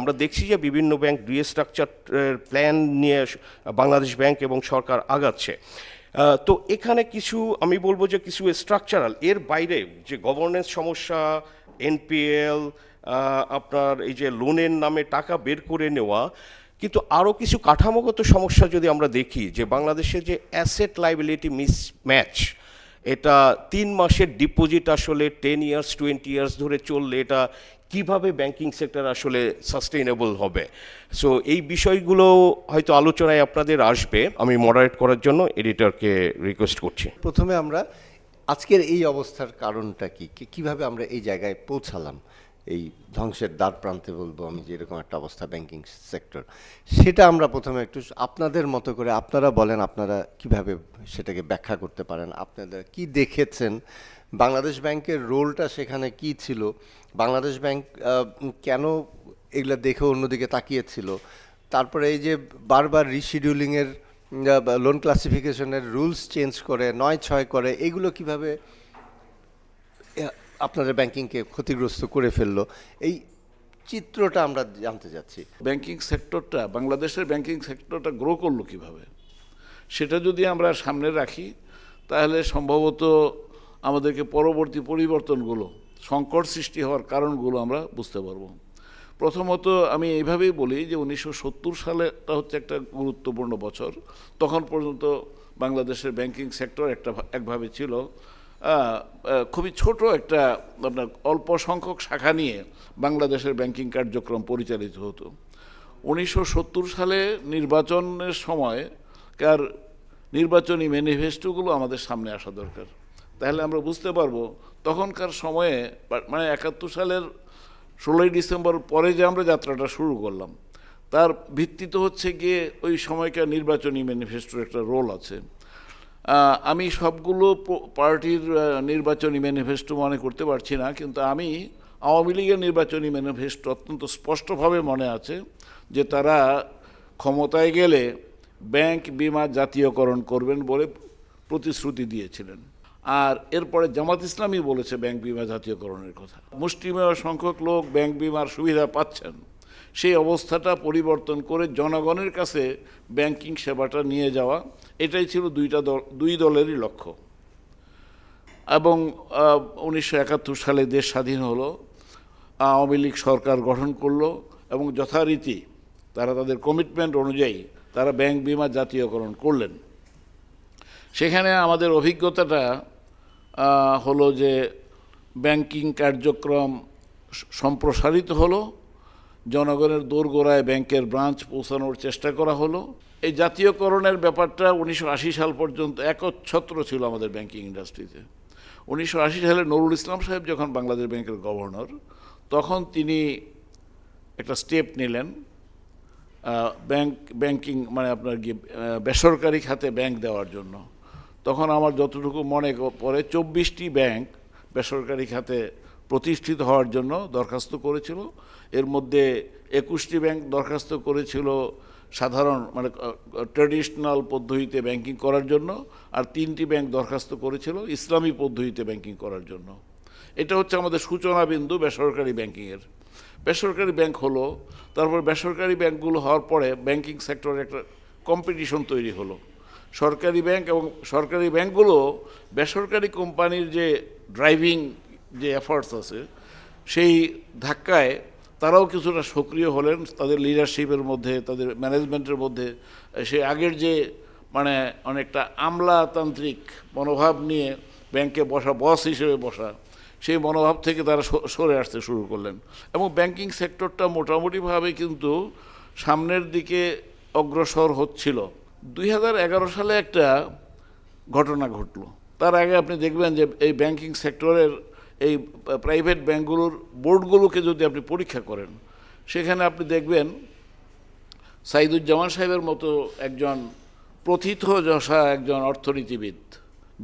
আমরা দেখছি যে বিভিন্ন ব্যাংক রিস্ট্রাকচার প্ল্যান নিয়ে বাংলাদেশ ব্যাংক এবং সরকার আগাচ্ছে। তো এখানে কিছু, আমি বলব যে কিছু স্ট্রাকচারাল এর বাইরে যে গভর্নেন্স সমস্যা এনপিএল আপনার এই যে লোনের নামে টাকা বের করে নেওয়া, কিন্তু আরও কিছু কাঠামোগত সমস্যা যদি আমরা দেখি, যে বাংলাদেশের যে অ্যাসেট লাইবিলিটি মিসম্যাচ এটা তিন মাসের ডিপোজিট আসলে টেন ইয়ার্স টোয়েন্টি ইয়ার্স ধরে চললে এটা কীভাবে ব্যাংকিং সেক্টর আসলে সাস্টেইনেবল হবে? সো এই বিষয়গুলো হয়তো আলোচনায় আপনাদের আসবে। আমি মডারেট করার জন্য এডিটরকে রিকোয়েস্ট করছি। প্রথমে আমরা আজকের এই অবস্থার কারণটা কি? কীভাবে আমরা এই জায়গায় পৌঁছালাম? এই ধ্বংসের দ্বার প্রান্তে বলব আমি যে এরকম একটা অবস্থা ব্যাংকিং সেক্টর সেটা আমরা প্রথমে একটু আপনাদের মতো করে, আপনারা বলেন, আপনারা কীভাবে সেটাকে ব্যাখ্যা করতে পারেন? আপনারা কি দেখেছেন? বাংলাদেশ ব্যাংকের রোলটা সেখানে কি ছিল? বাংলাদেশ ব্যাংক কেন এগুলা দেখে অন্যদিকে তাকিয়েছিল? তারপরে এই যে বারবার রিশিডিউলিংয়ের লোন ক্লাসিফিকেশনের রুলস চেঞ্জ করে, নয় ছয় করে, এগুলো কীভাবে আপনাদের ব্যাংকিংকে ক্ষতিগ্রস্ত করে ফেলল? এই চিত্রটা আমরা জানতে চাচ্ছি। ব্যাংকিং সেক্টরটা বাংলাদেশের ব্যাংকিং সেক্টরটা গ্রো করল কীভাবে? সেটা যদি আমরা সামনে রাখি, তাহলে সম্ভবত আমাদেরকে পরবর্তী পরিবর্তনগুলো সংকট সৃষ্টি হওয়ার কারণগুলো আমরা বুঝতে পারব। প্রথমত আমি এইভাবেই বলি যে উনিশশো সত্তর সালেটা হচ্ছে একটা গুরুত্বপূর্ণ বছর। তখন পর্যন্ত বাংলাদেশের ব্যাংকিং সেক্টর একটা একভাবে ছিল। খুবই ছোট একটা আপনার অল্প সংখ্যক শাখা নিয়ে বাংলাদেশের ব্যাংকিং কার্যক্রম পরিচালিত হতো। উনিশশো সত্তর সালে নির্বাচনের সময় কার নির্বাচনী ম্যানিফেস্টোগুলো আমাদের সামনে আসা দরকার। তাহলে আমরা বুঝতে পারব, তখনকার সময়ে মানে একাত্তর সালের ষোলোই ডিসেম্বর পরে যে আমরা যাত্রাটা শুরু করলাম, তার ভিত্তি তো হচ্ছে গিয়ে ওই সময়কার নির্বাচনী ম্যানিফেস্টোর একটা রোল আছে। আমি সবগুলো পার্টির নির্বাচনী ম্যানিফেস্টো মনে করতে পারছি না, কিন্তু আমি আওয়ামী লীগের নির্বাচনী ম্যানিফেস্টো অত্যন্ত স্পষ্টভাবে মনে আছে যে তারা ক্ষমতায় গেলে ব্যাংক বিমা জাতীয়করণ করবেন বলে প্রতিশ্রুতি দিয়েছিলেন। আর এরপরে জামাত ইসলামী বলেছে ব্যাংক বিমা জাতীয়করণের কথা। মুষ্টিমেয় সংখ্যক লোক ব্যাংক বিমার সুবিধা পাচ্ছেন। সেই অবস্থাটা পরিবর্তন করে জনগণের কাছে ব্যাংকিং সেবাটা নিয়ে যাওয়া, এটাই ছিল দুইটা দল, দুই দলেরই লক্ষ্য। এবং উনিশশো একাত্তর সালে দেশ স্বাধীন হলো, আওয়ামী লীগ সরকার গঠন করল এবং যথারীতি তারা তাদের কমিটমেন্ট অনুযায়ী তারা ব্যাংক বিমা জাতীয়করণ করলেন। সেখানে আমাদের অভিজ্ঞতাটা হলো যে ব্যাংকিং কার্যক্রম সম্প্রসারিত হলো, জনগণের দোরগোড়ায় ব্যাংকের ব্রাঞ্চ পৌঁছানোর চেষ্টা করা হলো। এই জাতীয়করণের ব্যাপারটা উনিশশো আশি সাল পর্যন্ত একচ্ছত্র ছিল আমাদের ব্যাংকিং ইন্ডাস্ট্রিতে। উনিশশো আশি সালে নুরুল ইসলাম সাহেব যখন বাংলাদেশ ব্যাংকের গভর্নর, তখন তিনি একটা স্টেপ নিলেন ব্যাংক, ব্যাংকিং মানে আপনার কি বেসরকারি খাতে ব্যাংক দেওয়ার জন্য। তখন আমার যতটুকু মনে পড়ে, চব্বিশটি ব্যাংক বেসরকারি খাতে প্রতিষ্ঠিত হওয়ার জন্য দরখাস্ত করেছিল। এর মধ্যে একুশটি ব্যাংক দরখাস্ত করেছিল সাধারণ মানে ট্র্যাডিশনাল পদ্ধতিতে ব্যাংকিং করার জন্য, আর তিনটি ব্যাংক দরখাস্ত করেছিল ইসলামী পদ্ধতিতে ব্যাংকিং করার জন্য। এটা হচ্ছে আমাদের সূচনা বিন্দু বেসরকারি ব্যাংকিংয়ের বেসরকারি ব্যাংক হলো, তারপর বেসরকারি ব্যাংকগুলো হওয়ার পরে ব্যাংকিং সেক্টরে একটা কম্পিটিশন তৈরি হলো। সরকারি ব্যাংক এবং সরকারি ব্যাংকগুলো বেসরকারি কোম্পানির যে ড্রাইভিং যে এফার্টস আছে, সেই ধাক্কায় তারাও কিছুটা সক্রিয় হলেন। তাদের লিডারশিপের মধ্যে, তাদের ম্যানেজমেন্টের মধ্যে, সেই আগের যে মানে অনেকটা আমলাতান্ত্রিক মনোভাব নিয়ে ব্যাংকে বসা বস হিসেবে বসা, সেই মনোভাব থেকে তারা স- সরে আসতে শুরু করলেন। এবং ব্যাংকিং সেক্টরটা মোটামুটিভাবে কিন্তু সামনের দিকে অগ্রসর হচ্ছিল। দুই হাজার এগারো সালে একটা ঘটনা ঘটলো। তার আগে আপনি দেখবেন যে এই ব্যাংকিং সেক্টরের এই প্রাইভেট ব্যাংকগুলোর বোর্ডগুলোকে যদি আপনি পরীক্ষা করেন, সেখানে আপনি দেখবেন সাইদুজ্জামান সাহেবের মতো একজন প্রথিত যশা একজন অর্থনীতিবিদ,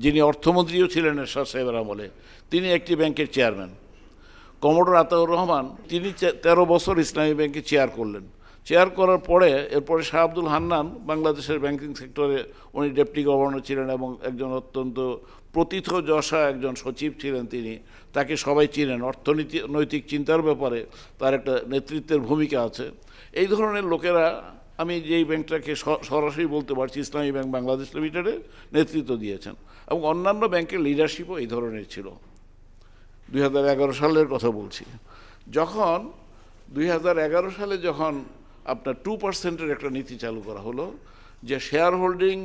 যিনি অর্থমন্ত্রীও ছিলেন এরশাদ সাহেবের আমলে, তিনি একটি ব্যাংকের চেয়ারম্যান কমোডর আতাউর রহমান, তিনি তেরো বছর ইসলামী ব্যাংকে চেয়ার করলেন। চেয়ার করার পরে এরপরে শাহ আব্দুল হান্নান বাংলাদেশের ব্যাংকিং সেক্টরে উনি ডেপুটি গভর্নর ছিলেন এবং একজন অত্যন্ত প্রতীত যশা একজন সচিব ছিলেন তিনি, তাকে সবাই চিনেন। অর্থনীতি, নৈতিক চিন্তার ব্যাপারে তার একটা নেতৃত্বের ভূমিকা আছে। এই ধরনের লোকেরা, আমি যেই ব্যাংকটাকে সরাসরি বলতে পারছি, ইসলামী ব্যাংক বাংলাদেশ লিমিটেডে নেতৃত্ব দিয়েছেন। এবং অন্যান্য ব্যাংকের লিডারশিপও এই ধরনের ছিল। দুই হাজার এগারো সালের কথা বলছি। যখন দুই হাজার এগারো সালে যখন আপনার টু পার্সেন্টের একটা নীতি চালু করা হলো যে শেয়ার হোল্ডিং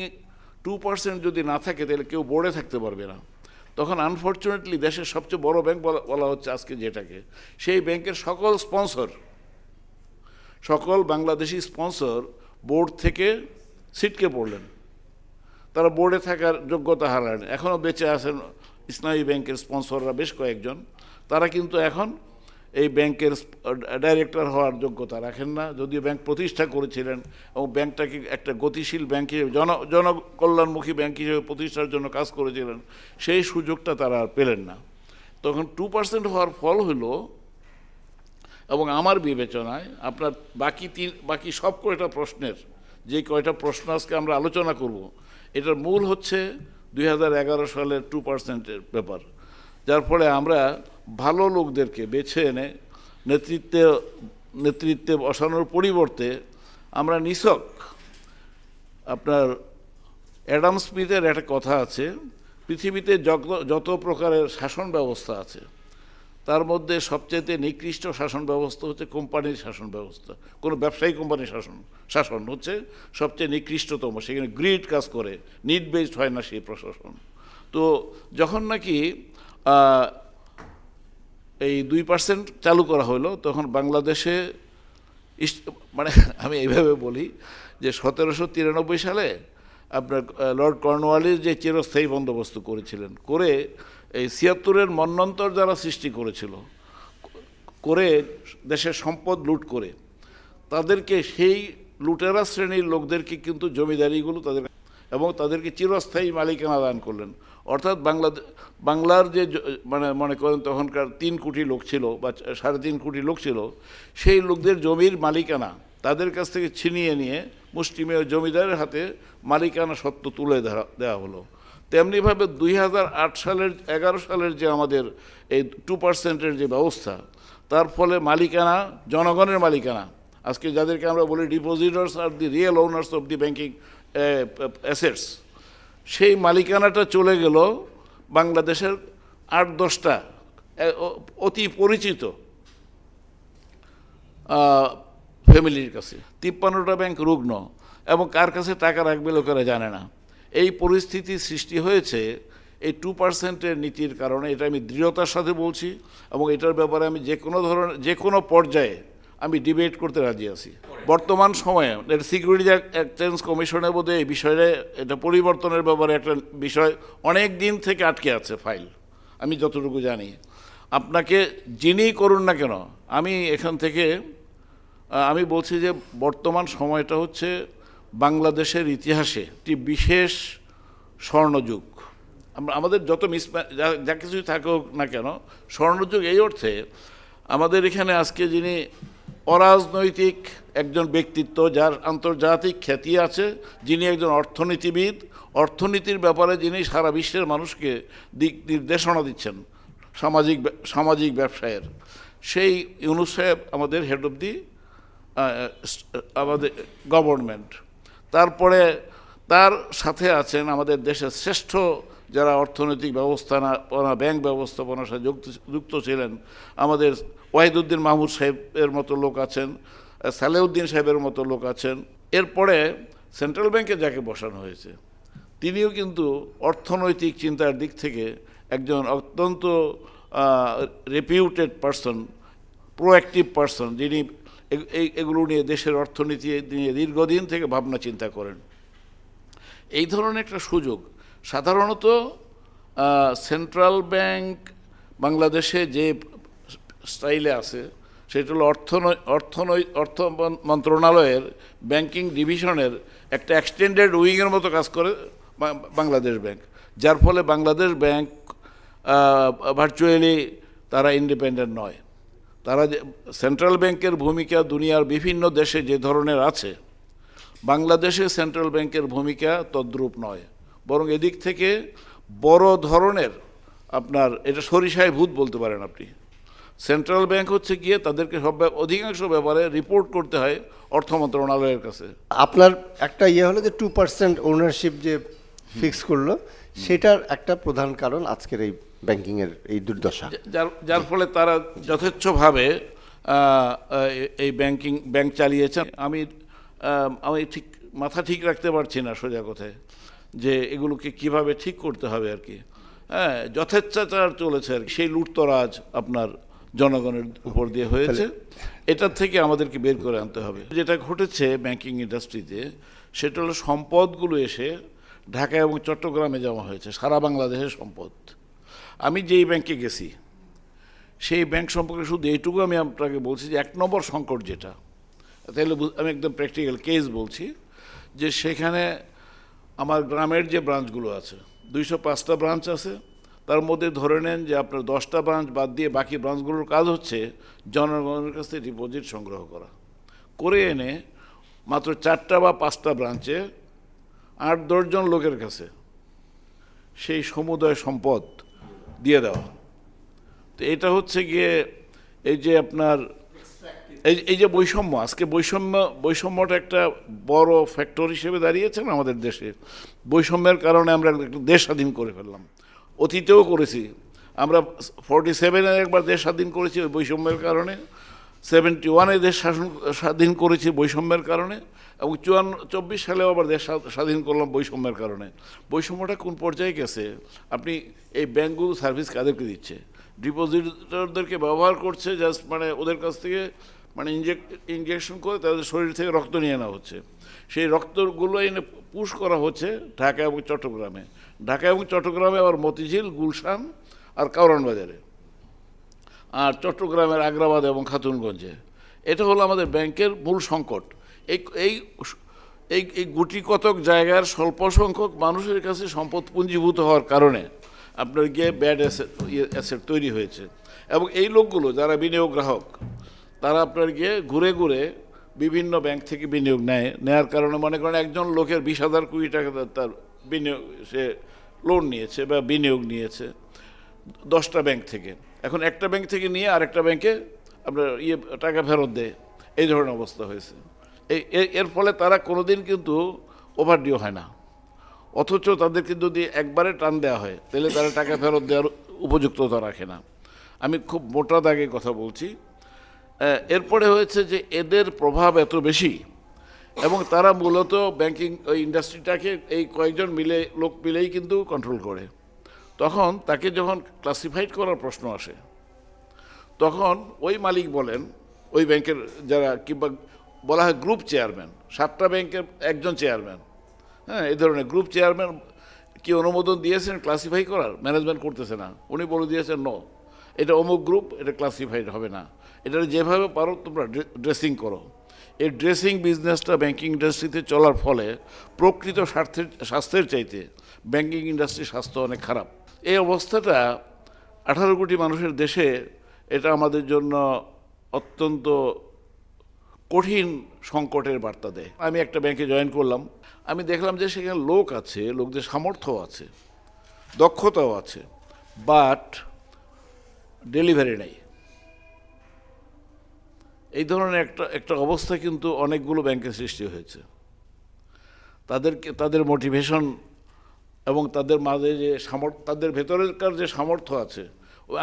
টু পার্সেন্ট যদি না থাকে তাহলে কেউ বোর্ডে থাকতে পারবে না। তখন আনফর্চুনেটলি দেশের সবচেয়ে বড় ব্যাংক বলা হচ্ছে আজকে যেটাকে। সেই ব্যাংকের সকল স্পন্সর সকল বাংলাদেশি স্পন্সর বোর্ড থেকে সিটকে পড়লেন। তারা বোর্ডে থাকার যোগ্যতা হারালেন। এখনও বেঁচে আছেন ইসলামী ব্যাংকের স্পন্সররা বেশ কয়েকজন। তারা কিন্তু এখন এই ব্যাংকের ডাইরেক্টর হওয়ার যোগ্যতা রাখেন না। যদিও ব্যাংক প্রতিষ্ঠা করেছিলেন এবং ব্যাংকটাকে একটা গতিশীল ব্যাংক হিসেবে, জন, জনকল্যাণমুখী ব্যাংক হিসেবে প্রতিষ্ঠার জন্য কাজ করেছিলেন, সেই সুযোগটা তারা আর পেলেন না। তখন টু পার্সেন্ট হওয়ার ফল হলো, এবং আমার বিবেচনায় আপনার বাকি তিন, বাকি সব কয়টা প্রশ্নের, যে কয়টা প্রশ্ন আজকে আমরা আলোচনা করব, এটার মূল হচ্ছে দুই হাজার এগারো সালের টু পার্সেন্টের ব্যাপার। যার ফলে আমরা ভালো লোকদেরকে বেছে এনে নেতৃত্বে নেতৃত্বে বসানোর পরিবর্তে আমরা নিছক। আপনার অ্যাডাম স্মিথের একটা কথা আছে, পৃথিবীতে যত প্রকারের শাসন ব্যবস্থা আছে, তার মধ্যে সবচেয়ে নিকৃষ্ট শাসন ব্যবস্থা হচ্ছে কোম্পানির শাসন ব্যবস্থা। কোনো ব্যবসায়ী কোম্পানির শাসন শাসন হচ্ছে সবচেয়ে নিকৃষ্টতম, সেখানে গ্রিড কাজ করে নিট বেসড হয় না সেই প্রশাসন। তো যখন নাকি এই দুই পার্সেন্ট চালু করা হলো, তখন বাংলাদেশে মানে আমি এইভাবে বলি যে সতেরোশো তিরানব্বই সালে আপনার লর্ড কর্নওয়ালিস যে চিরস্থায়ী বন্দোবস্ত করেছিলেন, করে এই ছিয়াত্তরের মন্বন্তর যারা সৃষ্টি করেছিল, করে দেশের সম্পদ লুট করে, তাদেরকে সেই লুটেরা শ্রেণির লোকদেরকে কিন্তু জমিদারিগুলো তাদের এবং তাদেরকে চিরস্থায়ী মালিকানা দান করলেন। অর্থাৎ বাংলা বাংলার যে মানে মনে করেন তখনকার তিন কোটি লোক ছিল বা সাড়ে তিন কোটি লোক ছিল, সেই লোকদের জমির মালিকানা তাদের কাছ থেকে ছিনিয়ে নিয়ে মুষ্টিমেয় জমিদারের হাতে মালিকানা সত্ত্ব তুলে ধরা, দেওয়া হলো। তেমনিভাবে দুই হাজার আট সালের, এগারো সালের যে আমাদের এই টু পার্সেন্টের যে ব্যবস্থা, তার ফলে মালিকানা, জনগণের মালিকানা, আজকে যাদেরকে আমরা বলি depositors R the real owners of the banking assets সেই মালিকানাটা চলে গেল বাংলাদেশের আট দশটা অতি পরিচিত ফ্যামিলির কাছে। তিপ্পান্নটা ব্যাংক রুগ্ন, এবং কার কাছে টাকা রাখবে লোকেরা জানে না। এই পরিস্থিতি সৃষ্টি হয়েছে এই টু পার্সেন্টের নীতির কারণে, এটা আমি দৃঢ়তার সাথে বলছি, এবং এটার ব্যাপারে আমি যে কোনো ধরনের, যে কোনো পর্যায়ে আমি ডিবেট করতে রাজি আছি। বর্তমান সময়ে সিকিউরিটি এক্সচেঞ্জ কমিশনের বোধে এই বিষয়ে এটা পরিবর্তনের ব্যাপারে একটা বিষয় অনেক দিন থেকে আটকে আছে ফাইল আমি যতটুকু জানি। আপনাকে যিনিই করুন না কেন, আমি এখান থেকে আমি বলছি যে বর্তমান সময়টা হচ্ছে বাংলাদেশের ইতিহাসে একটি বিশেষ স্বর্ণযুগ। আমাদের যত মিস যা কিছুই থাকুক না কেন, স্বর্ণযুগ এই অর্থে আমাদের এখানে আজকে যিনি অরাজনৈতিক একজন ব্যক্তিত্ব যার আন্তর্জাতিক খ্যাতি আছে, যিনি একজন অর্থনীতিবিদ, অর্থনীতির ব্যাপারে যিনি সারা বিশ্বের মানুষকে দিক নির্দেশনা দিচ্ছেন, সামাজিক সামাজিক ব্যবসায়ের। সেই ইউনুস সাহেব আমাদের হেড অফ দি আমাদের গভর্নমেন্ট তারপরে তার সাথে আছেন আমাদের দেশের শ্রেষ্ঠ যারা অর্থনৈতিক ব্যবস্থাপনা, ব্যাংক ব্যবস্থাপনার সাথে যুক্ত যুক্ত ছিলেন, আমাদের ওয়াহিদুদ্দিন মাহমুদ সাহেবের মতো লোক আছেন সালেউদ্দিন সাহেবের মতো লোক আছেন। এরপরে সেন্ট্রাল ব্যাংকে যাকে বসানো হয়েছে, তিনিও কিন্তু অর্থনৈতিক চিন্তার দিক থেকে একজন অত্যন্ত রেপিউটেড পার্সন প্রোঅ্যাক্টিভ পার্সন যিনি এগুলো নিয়ে দেশের অর্থনীতি নিয়ে দীর্ঘদিন থেকে ভাবনা চিন্তা করেন। এই ধরনের একটা সুযোগ, সাধারণত সেন্ট্রাল ব্যাংক বাংলাদেশে যে স্টাইলে আছে, সেটা হলো অর্থনৈ অর্থনৈ, অর্থ মন্ত্রণালয়ের ব্যাংকিং ডিভিশনের একটা এক্সটেন্ডেড উইংয়ের মতো কাজ করে বাংলাদেশ ব্যাংক যার ফলে বাংলাদেশ ব্যাংক ভার্চুয়ালি তারা ইন্ডিপেন্ডেন্ট নয়। তারা যে সেন্ট্রাল ব্যাংকের ভূমিকা দুনিয়ার বিভিন্ন দেশে যে ধরনের আছে, বাংলাদেশে সেন্ট্রাল ব্যাংকের ভূমিকা তদ্রূপ নয়। বরং এদিক থেকে বড় ধরনের আপনার, এটা সরিষায় ভূত বলতে পারেন আপনি। সেন্ট্রাল ব্যাংক হচ্ছে গিয়ে তাদেরকে সব অধিকাংশ ব্যাপারে রিপোর্ট করতে হয় অর্থ মন্ত্রণালয়ের কাছে। আপনার একটা ইয়ে হলো যে টু পার্সেন্ট ওনারশিপ যে ফিক্স করল সেটার একটা প্রধান কারণ আজকের এই ব্যাংকিংয়ের এই দুর্দশা। যার যার ফলে তারা যথেচ্ছভাবে এই ব্যাংকিং ব্যাংক চালিয়েছেন আমি আমি ঠিক মাথা ঠিক রাখতে পারছি না সোজা কথায় যে এগুলোকে কীভাবে ঠিক করতে হবে আর কি। হ্যাঁ যথেচ্ছাচার চলেছে আর কি। সেই লুটতরাজ আপনার জনগণের উপর দিয়ে হয়েছে। এটার থেকে আমাদেরকে বের করে আনতে হবে। যেটা ঘটেছে ব্যাংকিং ইন্ডাস্ট্রিতে সেটা হলো সম্পদগুলো এসে ঢাকা এবং চট্টগ্রামে জমা হয়েছে সারা বাংলাদেশের সম্পদ। আমি যেই ব্যাংকে গেছি সেই ব্যাংক সম্পর্কে শুধু এইটুকু আমি আপনাকে বলছি যে এক নম্বর সংকট যেটা তাহলে আমি একদম প্র্যাকটিক্যাল কেস বলছি যে সেখানে আমার গ্রামের যে ব্রাঞ্চগুলো আছে দুইশো পাঁচটা ব্রাঞ্চ আছে তার মধ্যে ধরে নেন যে আপনার দশটা ব্রাঞ্চ বাদ দিয়ে বাকি ব্রাঞ্চগুলোর কাজ হচ্ছে জনগণের কাছ থেকে ডিপোজিট সংগ্রহ করা। করে এনে মাত্র চারটা বা পাঁচটা ব্রাঞ্চে আট দশজন লোকের কাছে সেই সমুদয় সম্পদ দিয়ে দেওয়া। তো এটা হচ্ছে গিয়ে এই যে আপনার এই এই যে বৈষম্য, আজকে বৈষম্য, বৈষম্যটা একটা বড় ফ্যাক্টর হিসেবে দাঁড়িয়েছে না আমাদের দেশে? বৈষম্যের কারণে আমরা একটা দেশ স্বাধীন করে ফেললাম। অতীতেও করেছি। আমরা ফর্টি সেভেনে একবার দেশ স্বাধীন করেছি ওই বৈষম্যের কারণে সেভেন্টি ওয়ানে দেশ শাসন, স্বাধীন করেছি বৈষম্যের কারণে, এবং চুয়ান্ন, চব্বিশ সালেও আবার দেশ স্বাধীন করলাম বৈষম্যের কারণে। বৈষম্যটা কোন পর্যায়ে গেছে? আপনি এই ব্যাঙ্কগুলো সার্ভিস কাদেরকে দিচ্ছে? ডিপোজিটরদেরকে ব্যবহার করছে জাস্ট মানে ওদের কাছ থেকে মানে ইঞ্জেক ইঞ্জেকশন করে তাদের শরীর থেকে রক্ত নিয়ে নেওয়া হচ্ছে। সেই রক্তগুলো এনে পুশ করা হচ্ছে ঢাকা এবং চট্টগ্রামে। ঢাকা এবং চট্টগ্রামে আবার মতিঝিল, গুলশান আর কাউরান বাজারে আর চট্টগ্রামের আগ্রাবাদ এবং খাতুনগঞ্জে। এটা হলো আমাদের ব্যাংকের মূল সংকট। এই এই এই এই গুটি কতক জায়গার স্বল্প সংখ্যক মানুষের কাছে সম্পদ পুঞ্জীভূত হওয়ার কারণে আপনার গিয়ে ব্যাড অ্যাসেট অ্যাসেট তৈরি হয়েছে। এবং এই লোকগুলো যারা বিনিয়োগ গ্রাহক, তারা আপনার গিয়ে ঘুরে ঘুরে বিভিন্ন ব্যাংক থেকে বিনিয়োগ নেয়। নেয়ার কারণে মনে করেন একজন লোকের বিশ হাজার কোটি টাকা তার বিনিয়োগ, সে লোন নিয়েছে বা বিনিয়োগ নিয়েছে, দশটা ব্যাংক থেকে। এখন একটা ব্যাংক থেকে নিয়ে আরেকটা ব্যাংকে আপনার ইয়ে টাকা ফেরত দেয় এই ধরনের অবস্থা হয়েছে। এই এর ফলে তারা কোনোদিন কিন্তু ওভারডিউ হয় না। অথচ তাদেরকে যদি একবারে টান দেওয়া হয়, তাহলে তারা টাকা ফেরত দেওয়ার উপযুক্ততা রাখে না। আমি খুব মোটা দাগে কথা বলছি। এরপরে হয়েছে যে এদের প্রভাব এত বেশি এবং তারা মূলত ব্যাংকিং ওই ইন্ডাস্ট্রিটাকে এই কয়েকজন মিলে, লোক মিলেই কিন্তু কন্ট্রোল করে। তখন তাকে যখন ক্লাসিফাইড করার প্রশ্ন আসে, তখন ওই মালিক বলেন, ওই ব্যাংকের যারা কিংবা বলা হয় গ্রুপ চেয়ারম্যান সাতটা ব্যাংকের একজন চেয়ারম্যান হ্যাঁ এই ধরনের গ্রুপ চেয়ারম্যান কি অনুমোদন দিয়েছেন ক্লাসিফাই করার? ম্যানেজমেন্ট করতেছে না। উনি বলে দিয়েছেন ন এটা অমুক গ্রুপ এটা ক্লাসিফাইড হবে না। এটা যেভাবে পারো, তোমরা ড্রেসিং করো। এই ড্রেসিং বিজনেসটা ব্যাংকিং ইন্ডাস্ট্রিতে চলার ফলে প্রকৃত স্বার্থের, স্বাস্থ্যের চাইতে ব্যাংকিং ইন্ডাস্ট্রির স্বাস্থ্য অনেক খারাপ। এই অবস্থাটা আঠারো কোটি মানুষের দেশে এটা আমাদের জন্য অত্যন্ত কঠিন সংকটের বার্তা দেয়। আমি একটা ব্যাংকে জয়েন করলাম। আমি দেখলাম যে সেখানে লোক আছে, লোকদের সামর্থ্য আছে, দক্ষতাও আছে, বাট ডেলিভারি নেই। এই ধরনের একটা একটা অবস্থা কিন্তু অনেকগুলো ব্যাংকে সৃষ্টি হয়েছে। তাদেরকে, তাদের মোটিভেশন এবং তাদের মাঝে যে সামর্থ্য তাদের ভেতরেরকার যে সামর্থ্য আছে,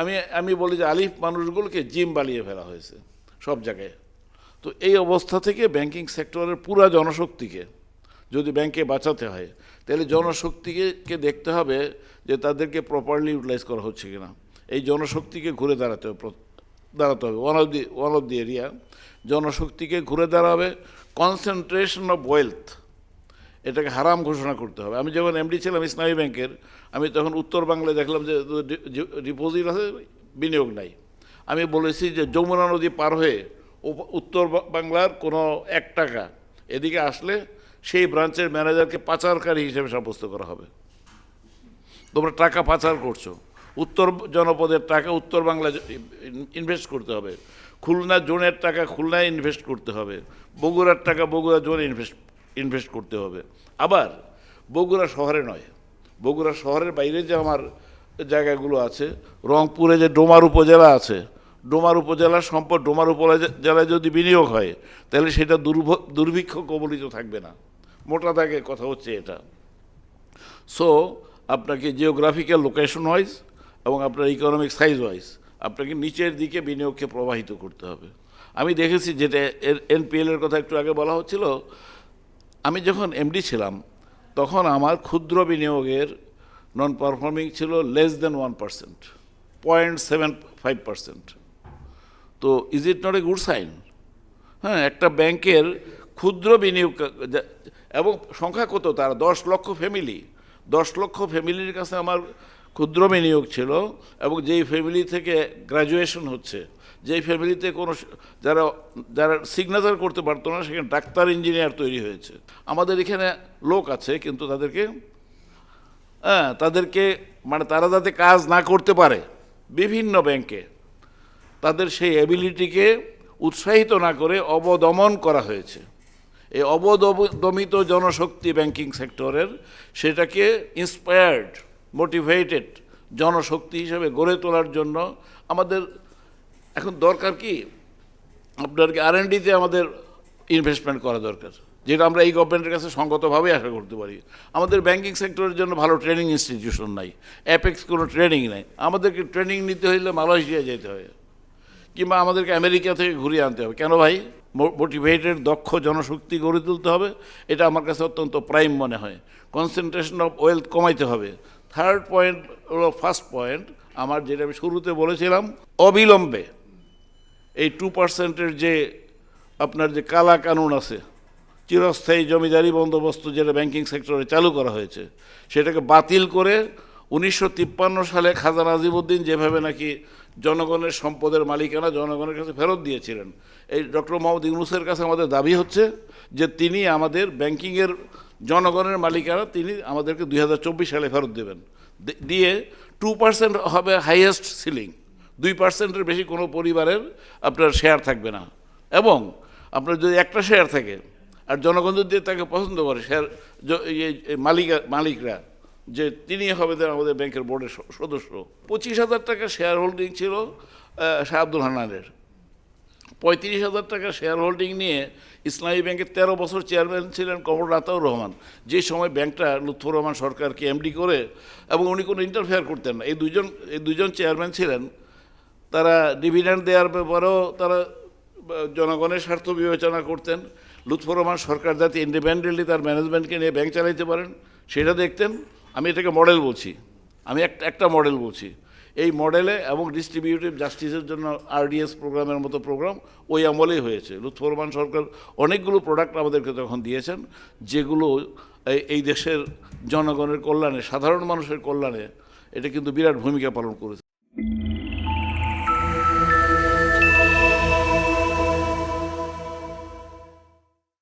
আমি আমি বলি যে আলিফ মানুষগুলোকে জিম বানিয়ে ফেলা হয়েছে সব জায়গায়। তো এই অবস্থা থেকে ব্যাংকিং সেক্টরের পুরা জনশক্তিকে যদি ব্যাংকে বাঁচাতে হয়, তাহলে জনশক্তিকে দেখতে হবে যে তাদেরকে প্রপারলি ইউটিলাইজ করা হচ্ছে কিনা। এই জনশক্তিকে ঘুরে দাঁড়াতে হবে দাঁড়াতে হবে। One of the one of the area জনশক্তিকে ঘুরে দাঁড়াবে কনসেন্ট্রেশন অফ ওয়েলথ এটাকে হারাম ঘোষণা করতে হবে। আমি যখন এমডি ছিলাম ইসলামী ব্যাংকের আমি তখন উত্তর বাংলায় দেখলাম যে ডিপোজিট আছে, বিনিয়োগ নাই। আমি বলেছি যে যমুনা নদী পার হয়ে উত্তর বাংলার কোনো এক টাকা এদিকে আসলে সেই ব্রাঞ্চের ম্যানেজারকে পাচারকারী হিসেবে সাব্যস্ত করা হবে। তোমরা টাকা পাচার করছ। উত্তর জনপদের টাকা উত্তর বাংলায় ইনভেস্ট করতে হবে। খুলনা জোনের টাকা খুলনায় ইনভেস্ট করতে হবে। বগুড়ার টাকা বগুড়া জোনে ইনভেস্ট ইনভেস্ট করতে হবে। আবার বগুড়া শহরে নয়, বগুড়া শহরের বাইরে যে আমার জায়গাগুলো আছে, রংপুরে যে ডোমার উপজেলা আছে, ডোমার উপজেলার সম্পদ, ডোমার উপজেলায় যদি বিনিয়োগ হয়, তাহলে সেটা দুর্ভ, দুর্ভিক্ষ কবলিত থাকবে না। মোটা দাগে কথা হচ্ছে এটা। সো আপনাকে জিওগ্রাফিক্যাল লোকেশন ওয়াইজ এবং আপনার ইকোনমিক সাইজ ওয়াইজ আপনাকে নিচের দিকে বিনিয়োগকে প্রবাহিত করতে হবে। আমি দেখেছি যেটা এনপিএল এর কথা একটু আগে বলা হচ্ছিল, আমি যখন এমডি ছিলাম, তখন আমার ক্ষুদ্র বিনিয়োগের নন পারফর্মিং ছিল less than one percent point seven five percent তো is it not a good sign হ্যাঁ একটা ব্যাংকের ক্ষুদ্র বিনিয়োগ, এবং সংখ্যা কত? তার দশ লক্ষ ফ্যামিলি দশ লক্ষ ফ্যামিলির কাছে আমার ক্ষুদ্র বিনিয়োগ ছিল এবং যেই ফ্যামিলি থেকে গ্র্যাজুয়েশন হচ্ছে, যেই ফ্যামিলিতে কোনো যারা যারা সিগনেচার করতে পারতো না, সেখানে ডাক্তার ইঞ্জিনিয়ার তৈরি হয়েছে। আমাদের এখানে লোক আছে, কিন্তু তাদেরকে হ্যাঁ তাদেরকে মানে তারা যাতে কাজ না করতে পারে, বিভিন্ন ব্যাংকে তাদের সেই অ্যাবিলিটিকে উৎসাহিত না করে অবদমন করা হয়েছে। এই অবদমিত জনশক্তি ব্যাংকিং সেক্টরের সেটাকে ইন্সপায়ার্ড মোটিভেটেড জনশক্তি হিসেবে গড়ে তোলার জন্য আমাদের এখন দরকার কি? আপনার কি আর ডিতে আমাদের ইনভেস্টমেন্ট করা দরকার। যেটা আমরা এই গভর্নমেন্টের কাছে সঙ্গতভাবে আশা করতে পারি। আমাদের ব্যাংকিং সেক্টরের জন্য ভালো ট্রেনিং ইনস্টিটিউশন নাই। অ্যাপেক্স কোনো ট্রেনিং নাই। আমাদেরকে ট্রেনিং নিতে হলে মালয়েশিয়া যেতে হয়। কিংবা আমাদেরকে আমেরিকা থেকে ঘুরিয়ে আনতে হবে। কেন ভাই? মোটিভেটেড দক্ষ জনশক্তি গড়ে তুলতে হবে। এটা আমার কাছে অত্যন্ত প্রাইম মনে হয়। কনসেন্ট্রেশন অফ ওয়েলথ কমাইতে হবে। থার্ড পয়েন্ট হলো ফার্স্ট পয়েন্ট আমার যেটা আমি শুরুতে বলেছিলাম, অবিলম্বে এই টু পার্সেন্টের যে আপনার যে কালা কানুন আছে, চিরস্থায়ী জমিদারি বন্দোবস্ত যেটা ব্যাংকিং সেক্টরে চালু করা হয়েছে, সেটাকে বাতিল করে উনিশশো তিপ্পান্ন সালে খাজা নাজিমুদ্দিন যেভাবে নাকি জনগণের সম্পদের মালিকানা জনগণের কাছে ফেরত দিয়েছিলেন, এই ডক্টর মোহাম্মদ ইউনুসের কাছে আমাদের দাবি হচ্ছে যে তিনি আমাদের ব্যাংকিংয়ের জনগণের মালিকানা তিনি আমাদেরকে দুই হাজার চব্বিশ সালে ফেরত দেবেন। দিয়ে টু পার্সেন্ট হবে হাইয়েস্ট সিলিং দুই পার্সেন্টের বেশি কোনো পরিবারের আপনার শেয়ার থাকবে না। এবং আপনার যদি একটা শেয়ার থাকে, আর জনগণ যদি তাকে পছন্দ করে শেয়ার এই মালিকা, মালিকরা, যে তিনি হবে আমাদের ব্যাংকের বোর্ডের সদস্য, পঁচিশ হাজার টাকা শেয়ার হোল্ডিং ছিল শাহ আব্দুল হান্নানের। পঁয়ত্রিশ হাজার টাকা শেয়ার হোল্ডিং নিয়ে ইসলামী ব্যাংকের তেরো বছর চেয়ারম্যান ছিলেন কমর রাতাউর রহমান। যে সময় ব্যাংকটা লুৎফর রহমান সরকারকে এমডি করে এবং উনি কোনো ইন্টারফেয়ার করতেন না। এই দুজন এই দুজন চেয়ারম্যান ছিলেন। তারা ডিভিডেন্ড দেওয়ার ব্যাপারেও তারা জনগণের স্বার্থ বিবেচনা করতেন। লুৎফর রহমান সরকার যাতে ইন্ডিপেন্ডেন্টলি তার ম্যানেজমেন্টকে নিয়ে ব্যাংক চালাইতে পারেন, সেটা দেখতেন। আমি এটাকে মডেল বলছি। আমি একটা মডেল বলছি। এই মডেলে এবং ডিস্ট্রিবিউটিভ জাস্টিসের জন্য আরডিএস প্রোগ্রামের মতো প্রোগ্রাম ওই আমলেই হয়েছে। লুৎফর রহমান সরকার অনেকগুলো প্রোডাক্ট আমাদেরকে তখন দিয়েছেন, যেগুলো এই দেশের জনগণের কল্যাণে, সাধারণ মানুষের কল্যাণে এটা কিন্তু বিরাট ভূমিকা পালন করেছে।